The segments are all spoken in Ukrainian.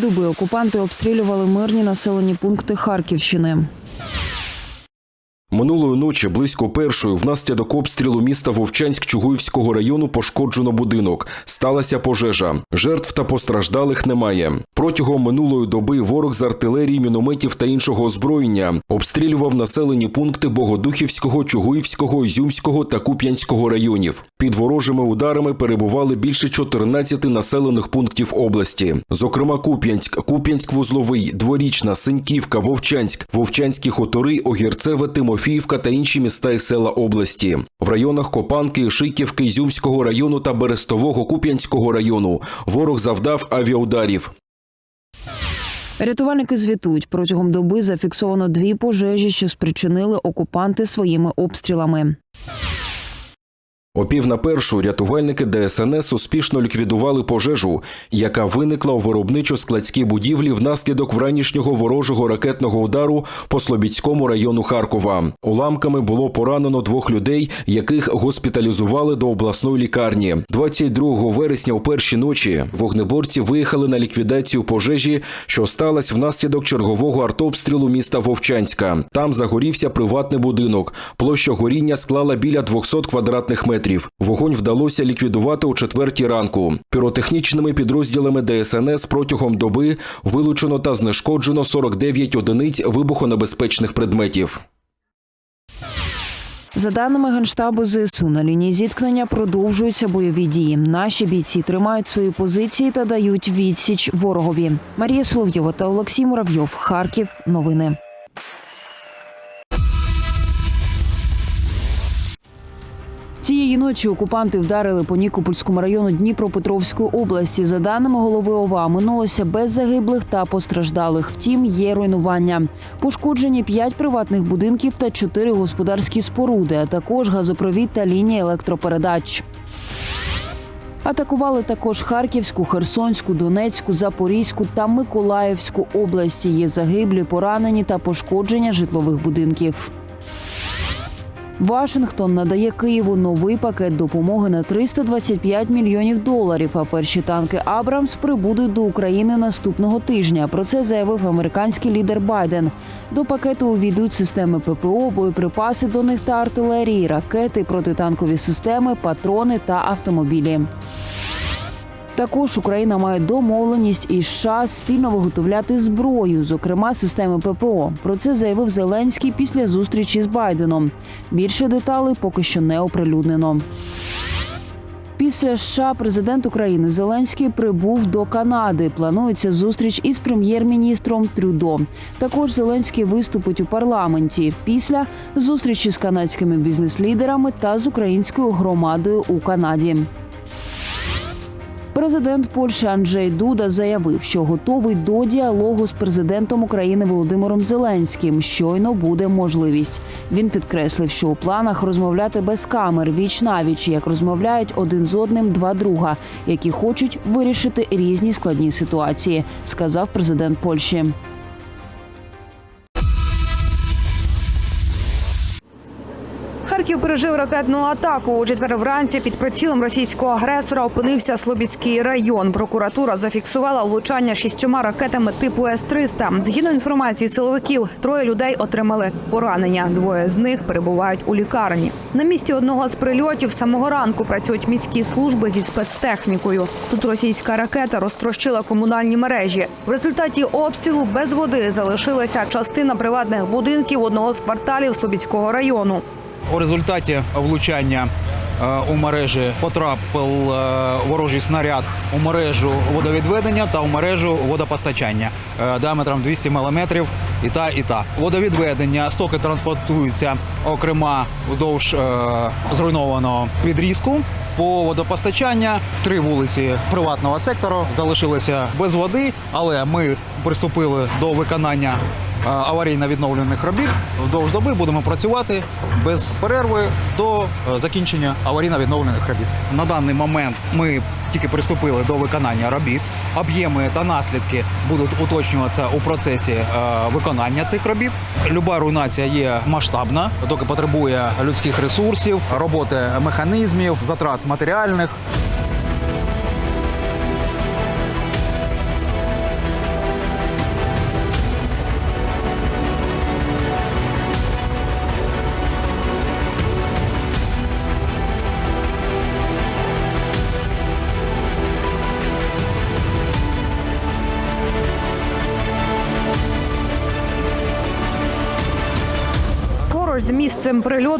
доби окупанти обстрілювали мирні населені пункти Харківщини. Минулої ночі близько першої внаслідок обстрілу міста Вовчанськ Чугуївського району пошкоджено будинок. Сталася пожежа. Жертв та постраждалих немає. Протягом минулої доби ворог з артилерії, мінометів та іншого озброєння обстрілював населені пункти Богодухівського, Чугуївського, Ізюмського та Куп'янського районів. Під ворожими ударами перебували більше 14 населених пунктів області. Зокрема, Куп'янськ, Куп'янськ-Вузловий, Дворічна, Синьківка, Вовчанськ, Вовчанські хутори, Огірцеве, Тимофіївка та інші міста і села області. В районах Копанки, Шиківки, Ізюмського району та Берестового Куп'янського району ворог завдав авіаударів. Рятувальники звітують, протягом доби зафіксовано дві пожежі, що спричинили окупанти своїми обстрілами. О пів на першу рятувальники ДСНС успішно ліквідували пожежу, яка виникла у виробничо-складській будівлі внаслідок вранішнього ворожого ракетного удару по Слобідському району Харкова. Уламками було поранено двох людей, яких госпіталізували до обласної лікарні. 22 вересня у перші ночі вогнеборці виїхали на ліквідацію пожежі, що сталася внаслідок чергового артобстрілу міста Вовчанська. Там загорівся приватний будинок. Площа горіння склала біля 200 квадратних метрів. Вогонь вдалося ліквідувати о четвертій ранку. Піротехнічними підрозділами ДСНС протягом доби вилучено та знешкоджено 49 одиниць вибухонебезпечних предметів. За даними генштабу ЗСУ, на лінії зіткнення продовжуються бойові дії. Наші бійці тримають свої позиції та дають відсіч ворогові. Марія Соловйова та Олексій Муравйов. Харків. Новини. Цієї ночі окупанти вдарили по Нікопольському району Дніпропетровської області. За даними голови ОВА, минулося без загиблих та постраждалих. Втім, є руйнування. Пошкоджені п'ять приватних будинків та чотири господарські споруди, а також газопровід та лінія електропередач. Атакували також Харківську, Херсонську, Донецьку, Запорізьку та Миколаївську області. Є загиблі, поранені та пошкодження житлових будинків. Вашингтон надає Києву новий пакет допомоги на 325 мільйонів доларів. А перші танки Абрамс прибудуть до України наступного тижня. Про це заявив американський лідер Байден. До пакету увійдуть системи ППО, боєприпаси до них та артилерії, ракети, протитанкові системи, патрони та автомобілі. Також Україна має домовленість із США спільно виготовляти зброю, зокрема системи ППО. Про це заявив Зеленський після зустрічі з Байденом. Більше деталей поки що не оприлюднено. Після США президент України Зеленський прибув до Канади. Планується зустріч із прем'єр-міністром Трюдо. Також Зеленський виступить у парламенті. Після зустрічі з канадськими бізнес-лідерами та з українською громадою у Канаді. Президент Польщі Анджей Дуда заявив, що готовий до діалогу з президентом України Володимиром Зеленським. Щойно буде можливість. Він підкреслив, що у планах розмовляти без камер віч навіч, як розмовляють один з одним два друга, які хочуть вирішити різні складні ситуації, сказав президент Польщі. Пережив ракетну атаку. У четвер вранці під прицілом російського агресора опинився Слобідський район. Прокуратура зафіксувала влучання шістьома ракетами типу С-300. Згідно інформації силовиків, троє людей отримали поранення. Двоє з них перебувають у лікарні. На місці одного з прильотів самого ранку працюють міські служби зі спецтехнікою. Тут російська ракета розтрощила комунальні мережі. В результаті обстрілу без води залишилася частина приватних будинків одного з кварталів Слобідського району. У результаті влучання е, у мережі потрапив е, ворожий снаряд у мережу водовідведення та у мережу водопостачання е, діаметром 200 мм і та, і та. Водовідведення стоки транспортуються окрема вздовж зруйнованого відрізку. По водопостачання три вулиці приватного сектору залишилися без води, але ми приступили до виконання аварійно-відновлених робіт. Вдовж доби будемо працювати без перерви до е, закінчення аварійно-відновлених робіт. На даний момент ми тільки приступили до виконання робіт. Об'єми та наслідки будуть уточнюватися у процесі е, виконання цих робіт. Люба руйнація є масштабна, доки потребує людських ресурсів, роботи механізмів, затрат матеріальних.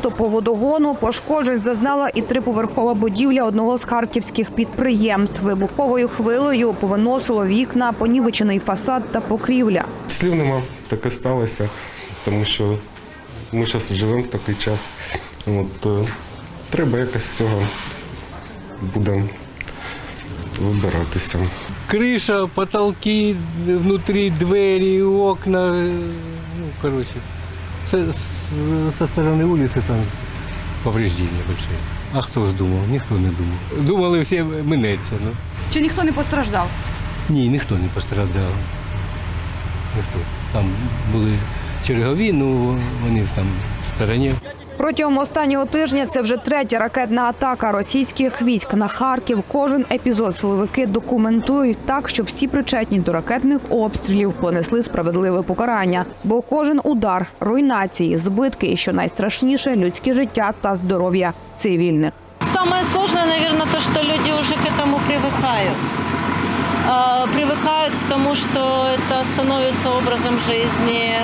Місцем по водогону пошкоджень зазнала і триповерхова будівля одного з харківських підприємств. Вибуховою хвилею повиносило вікна, понівечений фасад та покрівля. Слів нема, таке сталося, тому що ми зараз живемо в такий час. От, е, треба якось з цього буде вибиратися. Крыша, потолки, внутри двери, окна. э, Ну, короче, со, с- со стороны улицы там повреждения большие. А хто ж думав? Ніхто не думав. Думали, всі минеться. Ну. Чи ніхто не постраждав? Ні, ніхто не постраждав. Ніхто. Там були чергові, ну вони там в стороні. Протягом останнього тижня це вже третя ракетна атака російських військ на Харків. Кожен епізод силовики документують так, щоб всі причетні до ракетних обстрілів понесли справедливе покарання. Бо кожен удар, руйнації, збитки і що найстрашніше людське життя та здоров'я цивільних. Самое сложное, наверное, то, что люди уже к этому привыкают. А, Привыкают к тому, что это становится образом жизни,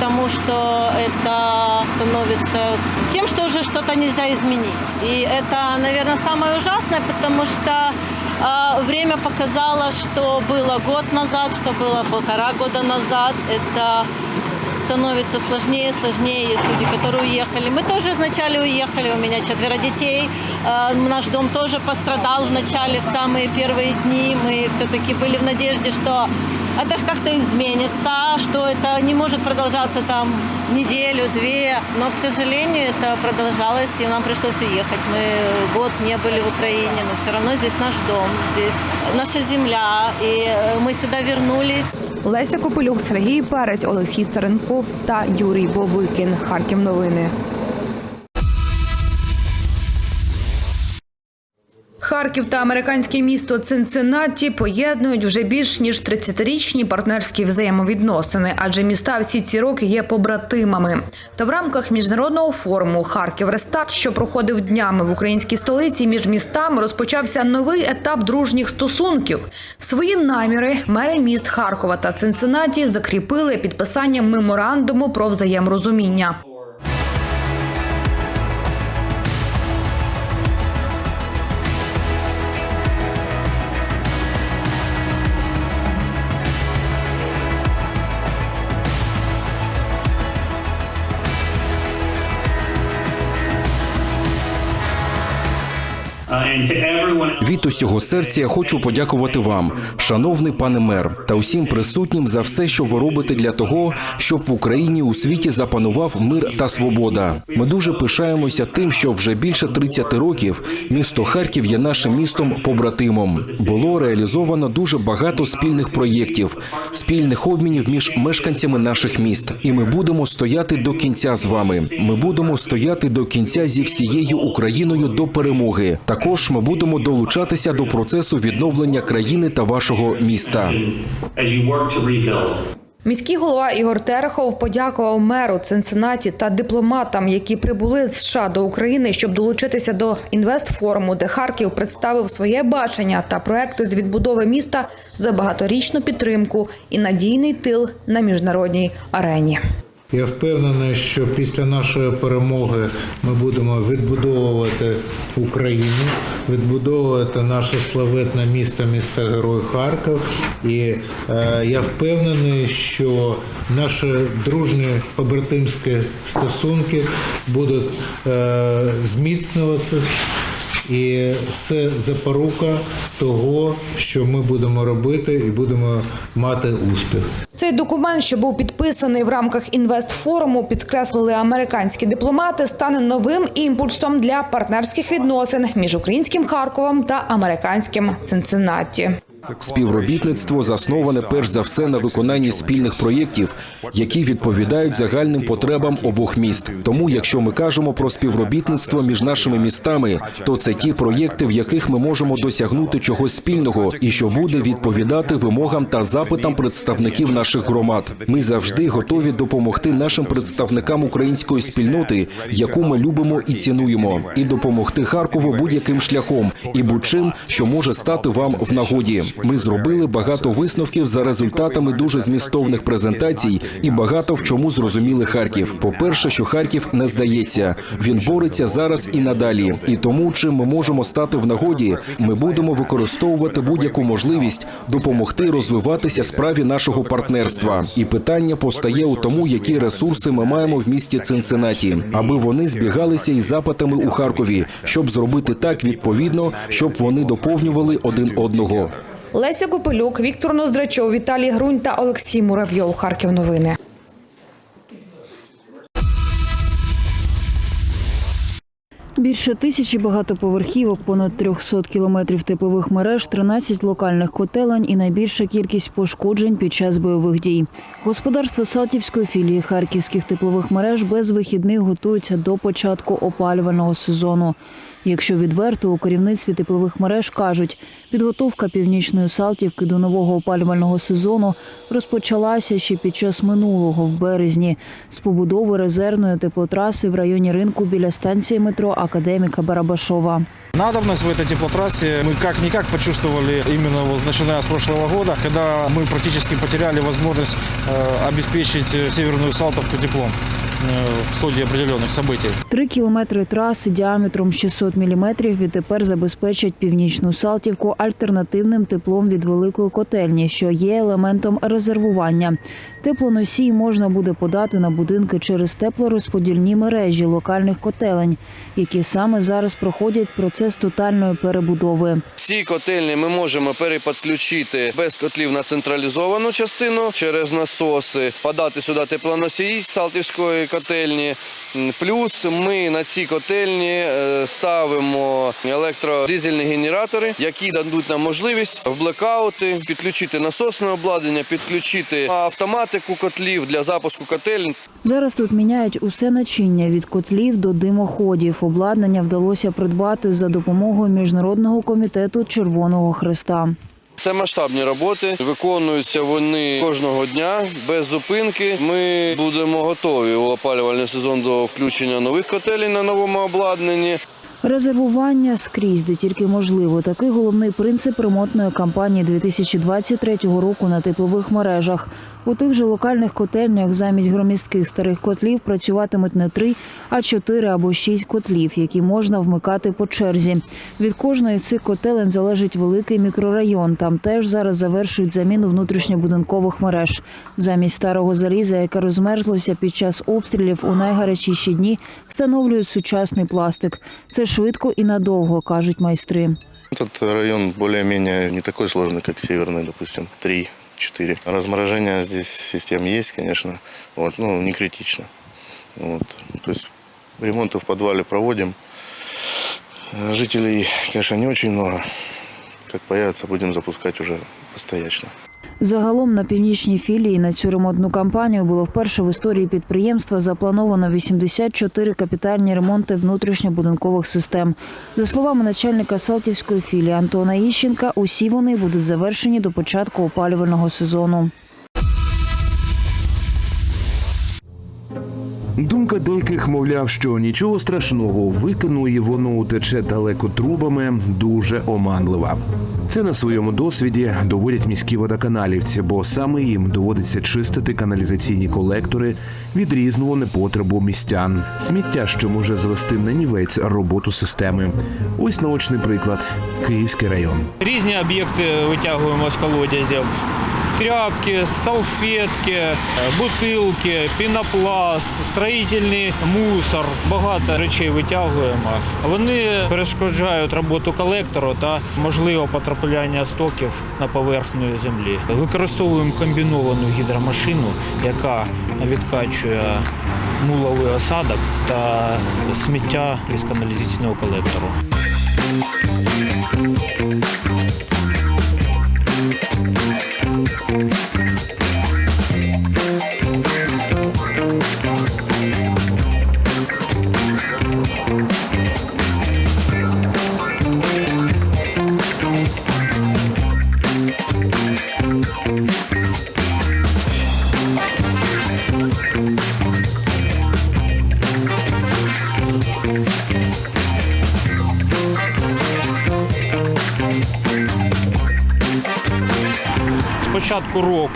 К тому, что это становится тем, что уже что-то нельзя изменить. И это, наверное, самое ужасное, потому что а, время показало, что было год назад, что было полтора года назад. Это становится сложнее и сложнее. Есть люди, которые уехали. Мы тоже вначале уехали, у меня четверо детей. Э, Наш дом тоже пострадал в начале, в самые первые дни. Мы все-таки были в надежде, что это как-то изменится, что это не может продолжаться там неделю-две. Но, к сожалению, это продолжалось, и нам пришлось уехать. Мы год не были в Украине, но все равно здесь наш дом, здесь наша земля, и э, мы сюда вернулись. Леся Копилюк, Сергій Перець, Олексій Старенков та Юрій Бобикін. Харків новини. Харків та американське місто Цинциннаті поєднують вже більш ніж 30-річні партнерські взаємовідносини, адже міста всі ці роки є побратимами. Та в рамках міжнародного форуму Харків Рестарт, що проходив днями в українській столиці, між містами розпочався новий етап дружніх стосунків. Свої наміри мери міст Харкова та Цинциннаті закріпили підписанням меморандуму про взаєморозуміння. Від усього серця я хочу подякувати вам, шановний пане мер, та усім присутнім за все, що ви робите для того, щоб в Україні у світі запанував мир та свобода. Ми дуже пишаємося тим, що вже більше 30 років місто Харків є нашим містом побратимом. Було реалізовано дуже багато спільних проєктів, спільних обмінів між мешканцями наших міст. І ми будемо стояти до кінця з вами. Ми будемо стояти до кінця зі всією Україною до перемоги. Також ми будемо долучатися до процесу відновлення країни та вашого міста. Міський голова Ігор Терехов подякував меру Цинциннаті та дипломатам, які прибули з США до України, щоб долучитися до інвестфоруму, де Харків представив своє бачення та проекти з відбудови міста за багаторічну підтримку і надійний тил на міжнародній арені. Я впевнений, що після нашої перемоги ми будемо відбудовувати Україну, відбудовувати наше славетне місто, місто Герой Харків. І е, я впевнений, що наші дружні побратимські стосунки будуть е, зміцнюватися. І це запорука того, що ми будемо робити, і будемо мати успіх. Цей документ, що був підписаний в рамках інвестфоруму, підкреслили американські дипломати, стане новим імпульсом для партнерських відносин між українським Харковом та американським Цинциннаті. Співробітництво засноване перш за все на виконанні спільних проєктів, які відповідають загальним потребам обох міст. Тому, якщо ми кажемо про співробітництво між нашими містами, то це ті проєкти, в яких ми можемо досягнути чогось спільного і що буде відповідати вимогам та запитам представників наших громад. Ми завжди готові допомогти нашим представникам української спільноти, яку ми любимо і цінуємо, і допомогти Харкову будь-яким шляхом і будь-чим, що може стати вам в нагоді. Ми зробили багато висновків за результатами дуже змістовних презентацій і багато в чому зрозуміли Харків. По-перше, що Харків не здається. Він бореться зараз і надалі. І тому, чим ми можемо стати в нагоді, ми будемо використовувати будь-яку можливість допомогти розвиватися справі нашого партнерства. І питання постає у тому, які ресурси ми маємо в місті Цинциннаті, аби вони збігалися із запитами у Харкові, щоб зробити так відповідно, щоб вони доповнювали один одного. Леся Копилюк, Віктор Ноздрачов, Віталій Грунь та Олексій Муравйов. Харків новини. Більше тисячі багатоповерхівок, понад 300 кілометрів теплових мереж, 13 локальних котелень і найбільша кількість пошкоджень під час бойових дій. Господарство Салтівської філії харківських теплових мереж без вихідних готуються до початку опалювального сезону. Якщо відверто у керівництві теплових мереж кажуть, підготовка північної Салтівки до нового опалювального сезону розпочалася ще під час минулого в березні з побудови резервної теплотраси в районі ринку біля станції метро Академіка Барабашова. Надобность в этой теплотрассе мы как-никак почувствовали именно вот начиная с прошлого года, когда мы практически потеряли возможность э, обеспечить э, Северную Салтовку теплом э, в ходе определенных событий. Три кілометри траси діаметром 600 міліметрів відтепер забезпечать північну Салтівку альтернативним теплом від великої котельні, що є елементом резервування. Теплоносій можна буде подати на будинки через теплорозподільні мережі локальних котелень, які саме зараз проходять процес тотальної перебудови. Ці котельні ми можемо переподключити без котлів на централізовану частину через насоси, подати сюди теплоносій Салтівської котельні. Плюс ми на ці котельні е, ставимо електродизельні генератори, які дадуть нам можливість в блекаути підключити насосне обладнання, підключити автоматику котлів для запуску котельень. Зараз тут міняють усе начиння від котлів до димоходів. Обладнання вдалося придбати за допомогою міжнародного комітету Червоного Христа. Це масштабні роботи. Виконуються вони кожного дня без зупинки. Ми будемо готові у опалювальний сезон до включення нових котелів на новому обладнанні. Резервування скрізь, де тільки можливо. Такий головний принцип ремонтної кампанії 2023 року на теплових мережах. У тих же локальних котельнях замість громістких старих котлів працюватимуть не три, а чотири або шість котлів, які можна вмикати по черзі. Від кожної з цих котелень залежить великий мікрорайон. Там теж зараз завершують заміну внутрішньобудинкових мереж. Замість старого заліза, яке розмерзлося під час обстрілів у найгарячіші дні, встановлюють сучасний пластик. Це швидко і надовго, кажуть майстри. Этот район более-менее не такой сложный, как северный, допустим, 3-4. Разморожение здесь систем есть, конечно, вот, ну, не критично. Вот. То есть ремонты в подвале проводим. Жителей, конечно, не очень много. Как появится, будем запускать уже постоянно. Загалом на північній філії на цю ремонтну кампанію було вперше в історії підприємства заплановано 84 капітальні ремонти внутрішньобудинкових систем. За словами начальника Салтівської філії Антона Іщенка, усі вони будуть завершені до початку опалювального сезону. Думка деяких, мовляв, що нічого страшного, викину і воно утече далеко трубами, дуже оманлива. Це на своєму досвіді доводять міські водоканалівці, бо саме їм доводиться чистити каналізаційні колектори від різного непотребу містян. Сміття, що може звести на нівець роботу системи. Ось наочний приклад Київський район. Різні об'єкти витягуємо з колодязів. Тряпки, салфетки, бутилки, пінопласт, строїтельний мусор. Багато речей витягуємо. Вони перешкоджають роботу колектору та можливе потрапляння стоків на поверхню землі. Використовуємо комбіновану гідромашину, яка відкачує муловий осадок та сміття із каналізаційного колектору.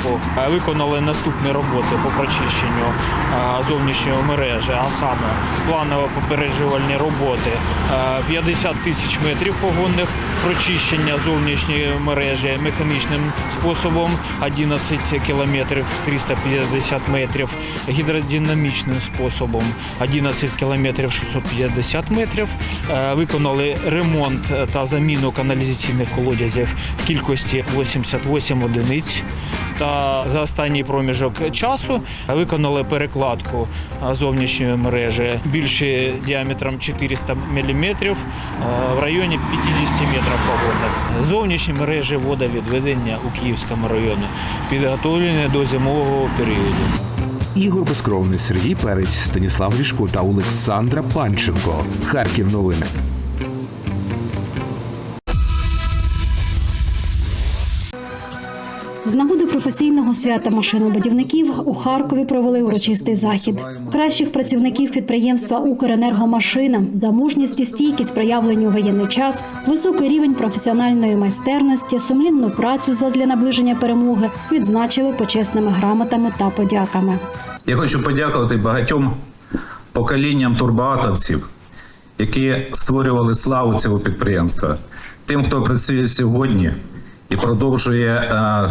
Року е, виконали наступні роботи по прочищенню е, зовнішньої мережі, а саме планово попереджувальні роботи, е, 50 тисяч метрів погонних прочищення зовнішньої мережі механічним способом, 11 кілометрів 350 метрів, гідродинамічним способом 11 кілометрів 650 метрів. Е, Виконали ремонт та заміну каналізаційних колодязів в кількості 88 одиниць. Та за останній проміжок часу виконали перекладку е, зовнішньої мережі більше діаметром 400 мм в районі 50 метрів погодних. Зовнішні мережі водовідведення у Київському районі підготовлені до зимового періоду. Ігор Безкровний, Сергій Перець, Станіслав Ріжко та Олександра Панченко. Харків новини. З нагоди професійного свята машинобудівників у Харкові провели урочистий захід. Кращих працівників підприємства Укренергомашина за мужність і стійкість проявлені у воєнний час, високий рівень професіональної майстерності, сумлінну працю задля наближення перемоги відзначили почесними грамотами та подяками. Я хочу подякувати багатьом поколінням турбоатомців, які створювали славу цього підприємства, тим, хто працює сьогодні і продовжує е,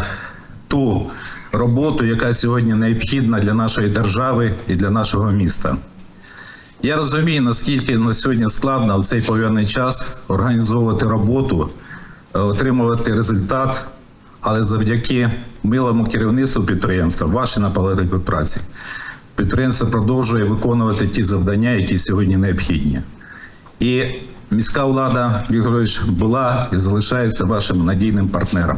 ту роботу, яка сьогодні необхідна для нашої держави і для нашого міста. Я розумію, наскільки на сьогодні складно в цей пов'яний час організовувати роботу, е, отримувати результат, але завдяки милому керівництву підприємства, вашій наполегливій праці, підприємство продовжує виконувати ті завдання, які сьогодні необхідні. І міська влада Вікторович була і залишається вашим надійним партнером.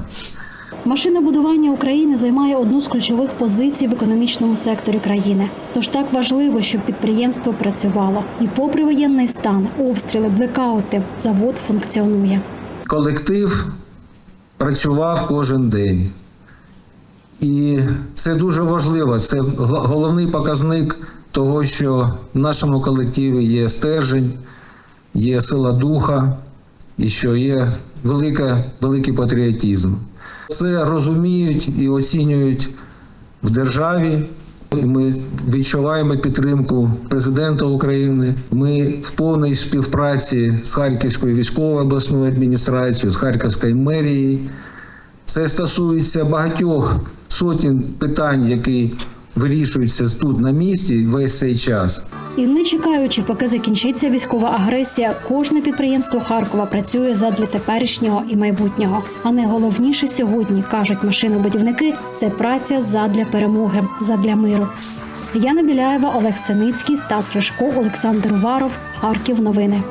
Машинобудування України займає одну з ключових позицій в економічному секторі країни. Тож так важливо, щоб підприємство працювало. І попри воєнний стан, обстріли, блекаути, завод функціонує. колектив працював кожен день. І це дуже важливо. Це головний показник того, що в нашому колективі є стержень, є сила духа і що є велика, великий патріотизм. Це розуміють і оцінюють в державі. Ми відчуваємо підтримку президента України. Ми в повній співпраці з Харківською військовою обласною адміністрацією, з Харківською мерією. Це стосується багатьох сотень питань, які вирішуються тут на місці весь цей час. І не чекаючи, поки закінчиться військова агресія, кожне підприємство Харкова працює задля теперішнього і майбутнього. А найголовніше сьогодні кажуть машинобудівники це праця задля перемоги, задля миру. Яна Біляєва, Олег Синицький, Стас Гришко, Олександр Уваров. Харків. Новини.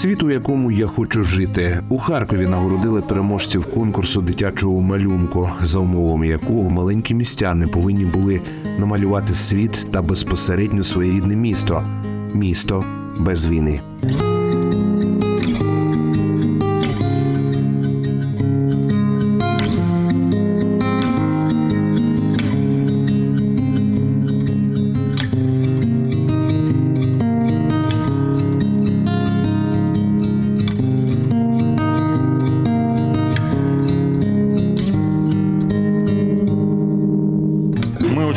Світ, у якому я хочу жити. У Харкові нагородили переможців конкурсу дитячого малюнку, за умовами якого маленькі містяни повинні були намалювати світ та безпосередньо своє рідне місто місто без війни.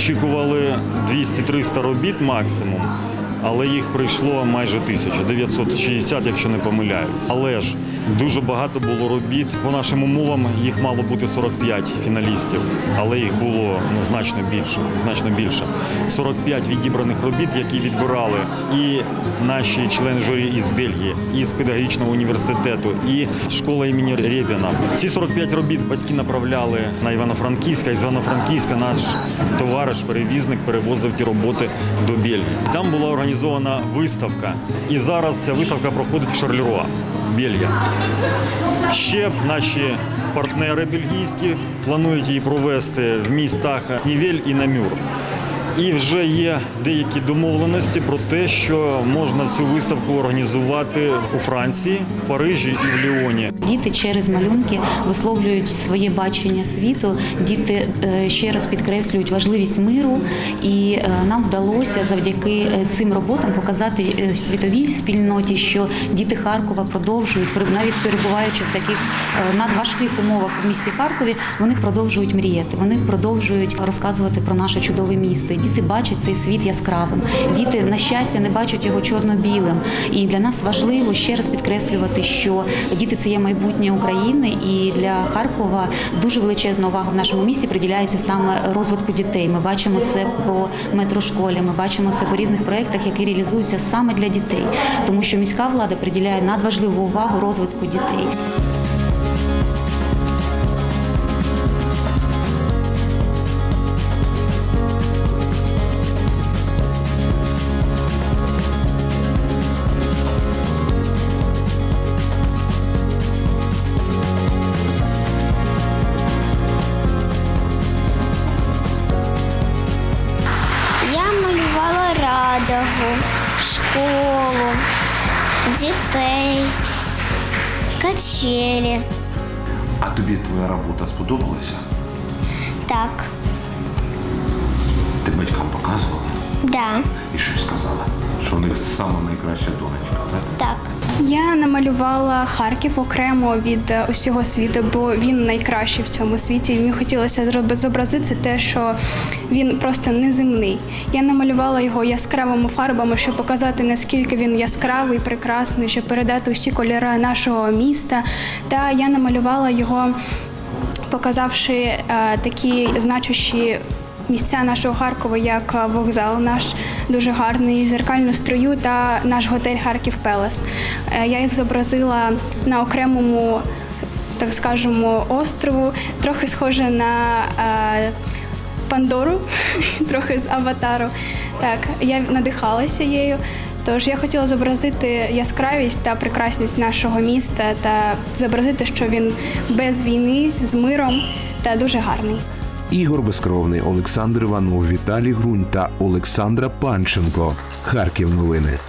Очікували 200-300 робіт максимум, але їх прийшло майже 1000, 960, якщо не помиляюсь. Але ж дуже багато було робіт. По нашим умовам їх мало бути 45 фіналістів, але їх було ну, значно більше. Значно більше. 45 відібраних робіт, які відбирали і наші члени журі із Бельгії, і з педагогічного університету, і школа імені Рєпіна. Ці 45 робіт батьки направляли на Івано-Франківська. Із Івано-Франківська наш товариш, перевізник перевозив ці роботи до Бельгії. Там була організована виставка, і зараз ця виставка проходить в Шарлеруа, Бельгія. Ще наші партнери бельгійські планують її провести в містах Нівель і Намюр. І вже є деякі домовленості про те, що можна цю виставку організувати у Франції, в Парижі і в Ліоні. Діти через малюнки висловлюють своє бачення світу. Діти е, ще раз підкреслюють важливість миру, і е, нам вдалося завдяки е, цим роботам показати світовій спільноті, що діти Харкова продовжують навіть перебуваючи в таких надважких умовах в місті Харкові, вони продовжують мріяти. Вони продовжують розказувати про наше чудове місто. Діти бачать цей світ яскравим. Діти на щастя не бачать його чорно-білим. І для нас важливо ще раз підкреслювати, що діти це є майбутнє України, і для Харкова дуже величезна увага в нашому місті приділяється саме розвитку дітей. Ми бачимо це по метрошколі, ми бачимо це по різних проєктах, які реалізуються саме для дітей, тому що міська влада приділяє надважливу увагу розвитку дітей. Радугу, школу, дітей, качелі. А тобі твоя робота сподобалася? Так, Ти батькам показувала? да, І що сказала? Що в них найкраща донечка, так? так. Я намалювала Харків окремо від е, усього світу, бо він найкращий в цьому світі. Мені хотілося зобразити те, що він просто неземний. Я намалювала його яскравими фарбами, щоб показати наскільки він яскравий, прекрасний, щоб передати усі кольори нашого міста. Та я намалювала його, показавши е, такі значущі місця нашого Харкова, як е, вокзал наш дуже гарний, зеркальну строю та наш готель Харків Пелес. Е, Я їх зобразила на окремому, так скажемо, острову, трохи схоже на е, Пандору, трохи з аватару. Так, я надихалася її. Тож я хотіла зобразити яскравість та прекрасність нашого міста та зобразити, що він без війни, з миром та дуже гарний. Ігор Безкровний, Олександр Іванов, Віталій Грунь та Олександра Панченко. Харків новини.